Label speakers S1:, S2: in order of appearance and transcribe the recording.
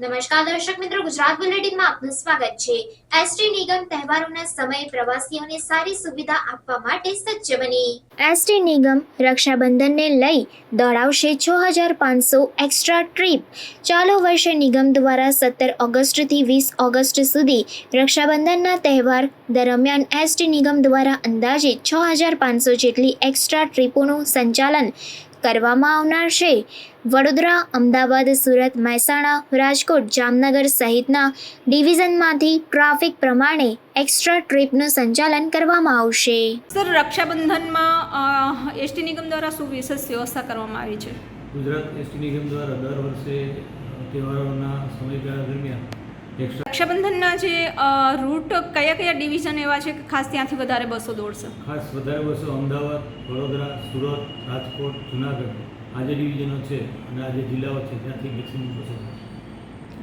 S1: નમસ્કાર દર્શક મિત્રો, ગુજરાત બુલેટિનમાં આપનું સ્વાગત છે. એસટી નિગમ તહેવારોના સમયે પ્રવાસીઓને સારી સુવિધા આપવા માટે સજ્જ બની. એસટી નિગમ રક્ષાબંધનને લઈ દોડાવશે છ હજાર પાંચસો એક્સ્ટ્રા ટ્રીપ ચાલુ વર્ષે નિગમ દ્વારા સત્તર ઓગસ્ટથી વીસ ઓગસ્ટ સુધી રક્ષાબંધનના તહેવાર દરમિયાન એસટી નિગમ દ્વારા અંદાજે છ હજાર પાંચસો જેટલી એક્સ્ટ્રા ટ્રીપોનું સંચાલન કરવામાં આવનાર છે. વડોદરા અમદાવાદ સુરત મહેસાણા રાજકોટ જામનગર સહિતના ડિવિઝનમાંથી ટ્રાફિક પ્રમાણે એક્સ્ટ્રા ટ્રીપનું સંચાલન કરવામાં આવશે.
S2: સર રક્ષાબંધનમાં એસટી નિગમ દ્વારા શું વિશેષ વ્યવસ્થા કરવામાં આવી છે?
S3: ગુજરાત એસટી નિગમ દ્વારા દર વર્ષે તહેવારોના સમયગાળા દરમિયાન
S2: રક્ષાબંધનના જે રૂટ કયા કયા ડિવિઝન એવા છે કે ખાસ ત્યાંથી વધારે બસો દોડશે
S3: ખાસ વધારે બસો અમદાવાદ વડોદરા સુરત રાજકોટ જુનાગઢ આ જે ડિવિઝનો છે અને આ જે જિલ્લાઓ છે ત્યાંથી મેક્સિમમ બસો છે.